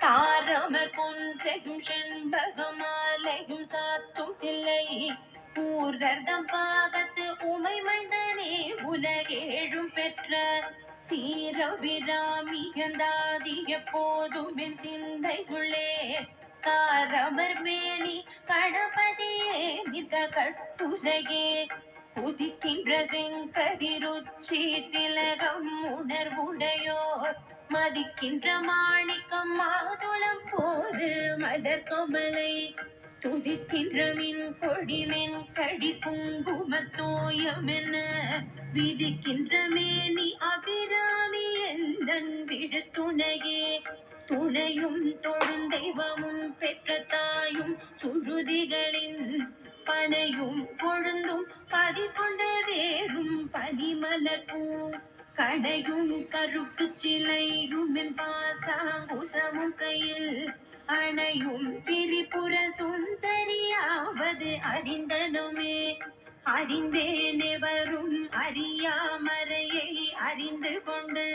தாரம கொன்றையும் செண்பகமாலையும் சாத்தும் தில்லை ஊர்தர்தம் பாகத்து உமை மைந்தனே உலகேழும் பெற்ற சீரபிராமியந்தாதிய போதும் என் சிந்தைக்குள்ளே காரமர் மேனி கணபதியே நிற்க கட்டுரையே. உதிக்கின்ற செங்கதிருச்சி திலகம் உணர்வுடையோர். மதிக்கின்ற மாணிக்கம் மாதுளம் போது மலர் கொமலை. துதிக்கின்ற மின் கொடிமென் கடி குங்குமத்தோயமென விதிக்கின்ற மேனி அபிராமி எந்தன் விழுத்துணையே துணையும் தொழுந்தெய்வமும் பெற்ற தாயும் சுருதிகளின் பனையும் கொழுந்தும் பதி கொண்ட வேறும் பனிமலர் பூ. கடையும் கருப்பு சிலையும் என் பாசாங்குசமும் கையில். அணையும் திரிபுர சுந்தரியாவது அறிந்தனுமே. அறிந்தேனே வரும் அறியாமறையை அறிந்து கொண்டு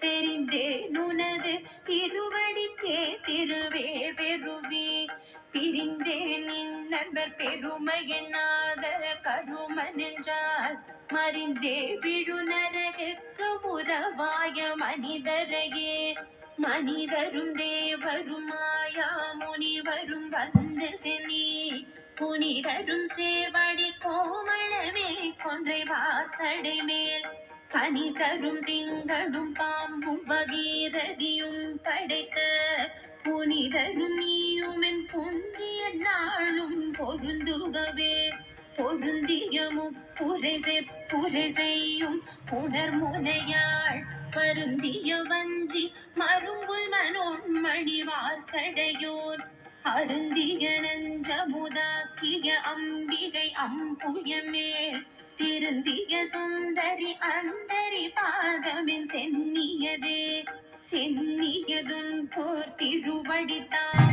செறிந்தேன் உனது திருவடிக்கே திருவே பெருவே பிரிந்தேன் நண்பர் பெருமை எண்ணாத கருமன் என்றால் மறிந்தே விழுநரகுக்கு உறவாய மனிதரையே. மனிதரும் தேவரும் மாயா முனிவரும் வந்து செனி புனிதரும் சேவடி கோமளவே கொன்றை வாசடை மேல் கனிதரும் திங்களும் பாம்பும் வகீரதியும் படைத்த புனிதரும் நீயும் என் நாளும் பொருந்துகவே. பொருந்திய முப்புரை செப்புரை செய்யும் புனர் முனையாள் மருந்திய வஞ்சி மருங்குல் மனோன்மணி வாசடையோர் அருந்திய நஞ்சமுதாக்கிய அம்பிகை அம்புயமேல் திருந்திய சுந்தரி அந்தரி பாதமின் சென்னியதே. சென்னியதுன் போர் திருவடித்தான்.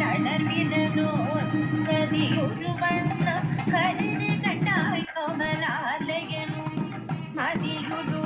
தளர்வினதோர் கதியொரு வண்ணம் கருது கண்டாய் கோமலாலயனும் மதியுரு